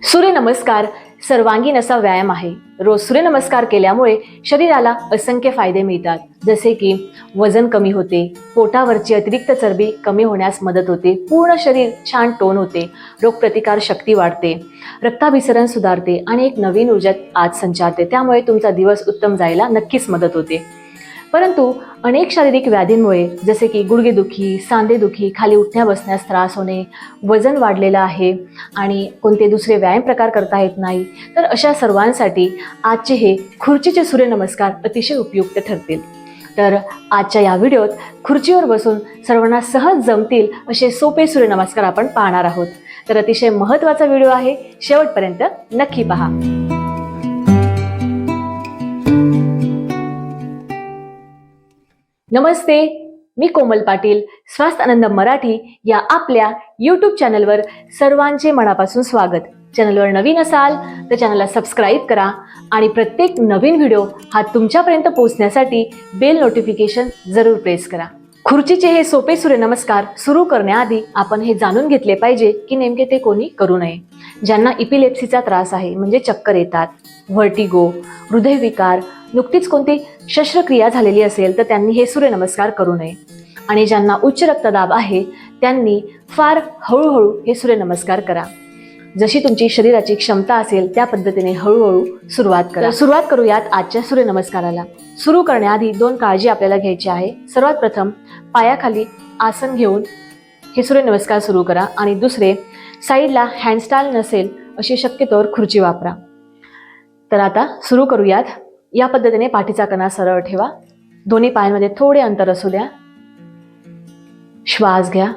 सूर्यनमस्कार सर्वांगीण असा व्यायाम आहे. रोज सूर्यनमस्कार केल्यामुळे शरीराला असंख्य फायदे मिळतात. जसे की वजन कमी होते पोटावरची अतिरिक्त चरबी कमी होण्यास मदत होते पूर्ण शरीर छान टोन होते रोगप्रतिकार शक्ती वाढते रक्ताभिसरण सुधारते आणि एक नवीन ऊर्जा आज संचारते. त्यामुळे तुमचा दिवस उत्तम जायला नक्कीच मदत होते. परंतु अनेक शारीरिक व्याधींमुळे जसे की गुडघेदुखी सांधेदुखी खाली उठण्या बसण्यास त्रास होणे वजन वाढलेलं आहे आणि कोणते दुसरे व्यायाम प्रकार करता येत नाही तर अशा सर्वांसाठी आजचे हे खुर्चीचे सूर्यनमस्कार अतिशय उपयुक्त ठरतील. तर आजच्या या व्हिडिओत खुर्चीवर बसून सर्वांना सहज जमतील असे सोपे सूर्यनमस्कार आपण पाहणार आहोत. तर अतिशय महत्त्वाचा व्हिडिओ आहे. शेवटपर्यंत नक्की पहा. नमस्ते मी कोमल पाटील स्वास्थ्य आनंद मराठी या आपल्या यूट्यूब चॅनलवर सर्वांचे मनापासून स्वागत. चॅनलवर नवीन असाल तर चॅनलला सबस्क्राईब करा आणि प्रत्येक नवीन व्हिडिओ हा तुमच्यापर्यंत पोहोचण्यासाठी बेल नोटिफिकेशन जरूर प्रेस करा. खुर्चीचे हे सोपे सूर्यनमस्कार सुरू करण्याआधी आपण हे जाणून घेतले पाहिजे की नेमके ते कोणी करू नये. ज्यांना इपिलेप्सीचा त्रास आहे म्हणजे चक्कर येतात व्हर्टिगो हृदयविकार नुकतीच कोणती शस्त्रक्रिया झालेली असेल तर त्यांनी हे सूर्यनमस्कार करू नये. आणि ज्यांना उच्च रक्तदाब आहे त्यांनी फार हळूहळू हे सूर्यनमस्कार करा. जशी तुमची शरीराची क्षमता असेल त्या पद्धतीने हळूहळू सुरुवात करा. सुरुवात करूयात आजच्या सूर्यनमस्काराला. सुरू करण्याआधी दोन काळजी आपल्याला घ्यायची आहे. सर्वात प्रथम पायाखाली आसन घेऊन हे सूर्यनमस्कार सुरू करा. आणि दुसरे साईडला हँडस्टाईल नसेल अशी शक्यतोवर खुर्ची वापरा. तर आता सुरू करूयात. या पद्धतीने पाठीचा कणा सरळ ठेवा. दोन्ही पायांमध्ये थोडे अंतर असू द्या. श्वास घ्या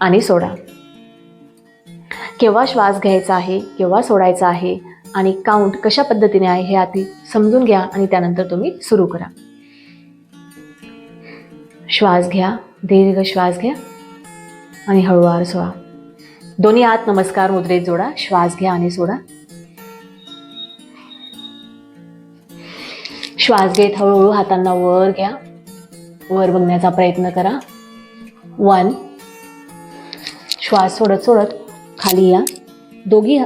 आणि सोडा. केव्हा श्वास घ्यायचा आहे केव्हा सोडायचा आहे आणि काउंट कशा पद्धतीने आहे हे आधी समजून घ्या आणि त्यानंतर तुम्ही सुरू करा. श्वास घ्या दीर्घ श्वास घ्या आणि हळूवार सोडा. दोन्ही आत नमस्कार मुद्रेत जोडा श्वास घ्या आणि सोडा. श्वास घेत हळूहळू हातांना वर घ्या. वर बघण्याचा प्रयत्न करा. वन श्वास सोडत सोडत खाली या. दोघी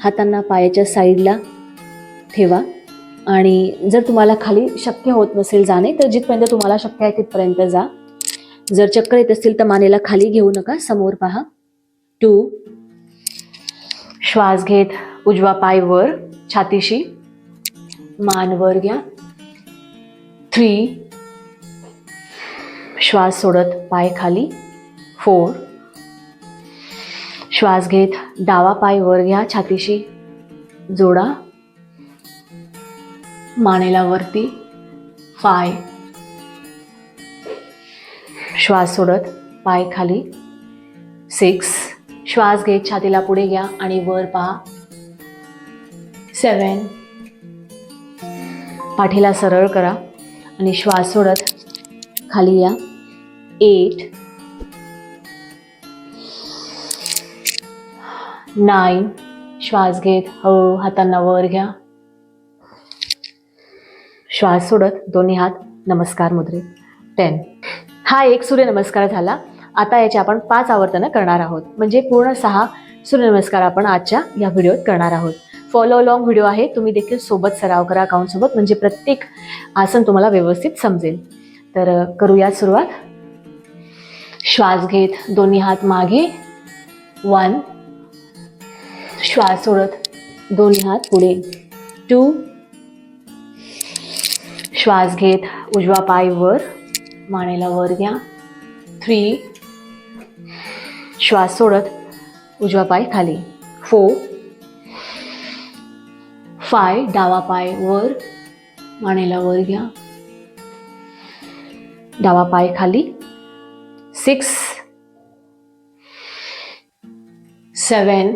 हातांना पायाच्या साईडला ठेवा. आणि जर तुम्हाला खाली शक्य होत नसेल जाणे तर जिथपर्यंत तुम्हाला शक्य आहे तिथपर्यंत जा. जर चक्कर येत असतील तर मानेला खाली घेऊ नका समोर पहा. टू श्वास घेत उजवा पाय वर छातीशी. मान वर घ्या. थ्री. श्वास सोडत पाय खाली. फोर. श्वास घेत डावा पाय वर घ्या छातीशी जोडा. मानेला वरती. फाय श्वास सोडत पाय खाली. सिक्स. श्वास घेत छातीला पुढे घ्या आणि वर पहा. सेवन पाठीला सरळ करा. आणि श्वास सोडत खाली या. एट नाईन श्वास घेत हळूहळू हातांना वर घ्या. श्वास सोडत दोन्ही हात. नमस्कार मुद्रेत टेन हा एक सूर्यनमस्कार झाला. आता याचे आपण पाच आवर्तनं करणार आहोत. म्हणजे पूर्ण सहा सूर्यनमस्कार आपण आजच्या या व्हिडिओत करणार आहोत. फॉलो लॉंग व्हिडिओ आहे. तुम्ही देखील सोबत सराव करा अकाउंटसोबत म्हणजे प्रत्येक आसन तुम्हाला व्यवस्थित समजेल. तर करूया करूयात सुरुवात. श्वास घेत दोन्ही हात मागे. वन श्वास सोडत दोन्ही हात पुढे. टू श्वास घेत उजवा पाय वर. मानेला वर घ्या. थ्री श्वास सोडत उजवा पाय खाली. फोर फाय डावा पाय वर मानेला वर घ्या. डावा पाय खाली. सिक्स सेवन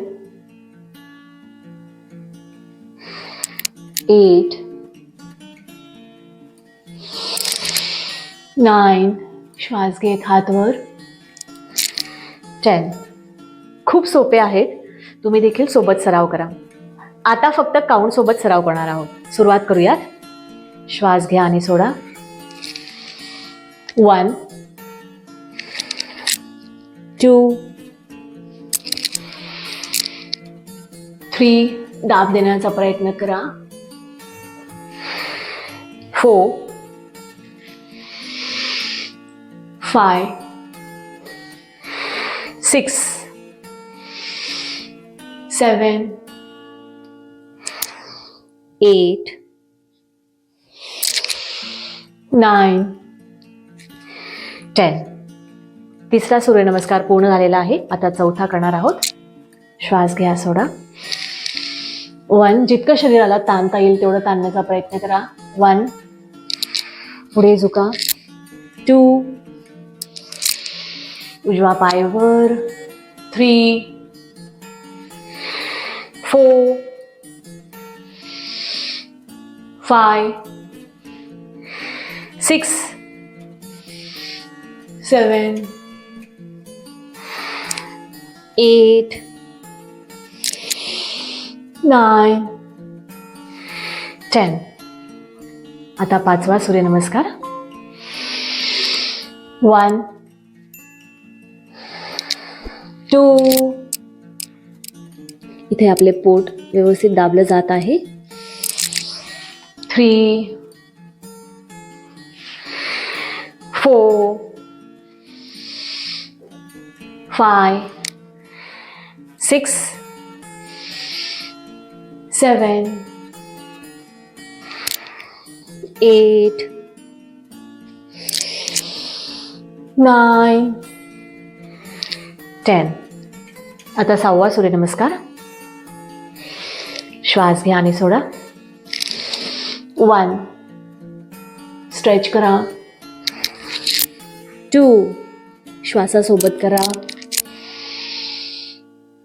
एट नाईन श्वास घेत हातवर टेन खूप सोपे आहेत. तुम्ही देखील सोबत सराव करा. आता फक्त काउंट सोबत सराव करणार आहोत. सुरुवात करूयात. श्वास घ्या आणि सोडा. वन टू थ्री दाब देण्याचा प्रयत्न करा. Four five six seven eight nine ten. तिसरा सूर्यनमस्कार पूर्ण झालेला आहे. आता चौथा करणार आहोत. श्वास घ्या सोडा. वन जितकं शरीराला ताणता येईल तेवढं ताणण्याचा प्रयत्न करा. वन पुढे झुका. टू उजवा पायवर three four five six seven eight nine ten आता पाचवा सूर्यनमस्कार. वन टू इथे आपले पोट व्यवस्थित दाबलं जात आहे. Three four five six seven eight nine ten आता सहावा सूर्यनमस्कार. श्वास घ्या आणि सोडा. वन स्ट्रेच करा. टू श्वासासोबत करा.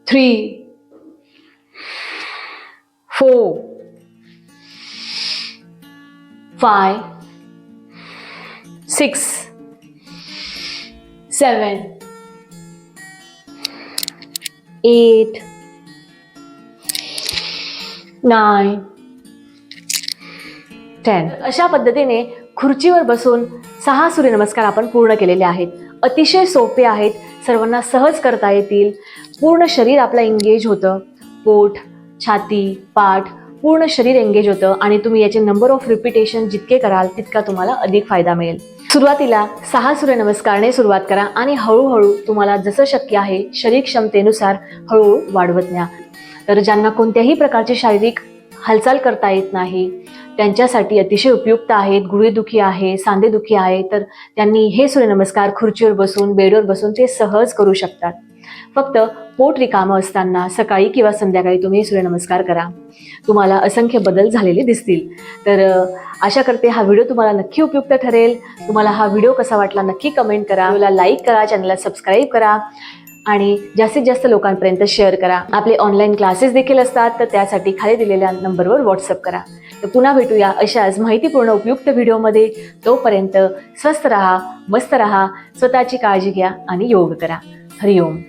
Three four five six seven eight nine ten अशा पद्धतीने खुर्चीवर बसून सहा सूर्यनमस्कार आपण पूर्ण केलेले आहेत. अतिशय सोपे आहेत. सर्वांना सहज करता येतील. पूर्ण शरीर आपलं एंगेज होतं. पोट छाती पाठ पूर्ण शरीर एंगेज होतं आणि तुम्ही याचे नंबर ऑफ रिपिटेशन जितके कराल तितका तुम्हाला अधिक फायदा मिळेल. सुरुवातीला सहा सूर्यनमस्कारने सुरुवात करा आणि हळूहळू तुम्हाला जसं शक्य आहे शरीर क्षमतेनुसार हळूहळू वाढवत न्या. तर ज्यांना कोणत्याही प्रकारचे शारीरिक हालचाल करता येत नाही. त्यांच्यासाठी अतिशय उपयुक्त आहेत गुढीदुखी आहे सांधेदुखी आहे तर त्यांनी हे सूर्यनमस्कार खुर्चीवर बसून बेडवर बसून ते सहज करू शकतात. फक्त पोट रिकामं असताना सकाळी किंवा संध्याकाळी तुम्ही सूर्यनमस्कार करा. तुम्हाला असंख्य बदल झालेले दिसतील. तर आशा करते हा व्हिडिओ तुम्हाला नक्की उपयुक्त ठरेल. तुम्हाला हा व्हिडिओ कसा वाटला नक्की कमेंट करा. लाईक करा चॅनलला सबस्क्राईब करा. आणि जास्तीत जास्त लोकांपर्यंत शेअर करा. आपले ऑनलाईन क्लासेस देखील असतात तर त्यासाठी खाली दिलेल्या नंबरवर व्हॉट्सअप करा. तर पुन्हा भेटूया अशाच माहितीपूर्ण उपयुक्त व्हिडिओमध्ये तोपर्यंत स्वस्त राहा मस्त राहा स्वतःची काळजी घ्या आणि योग करा. हरिओम.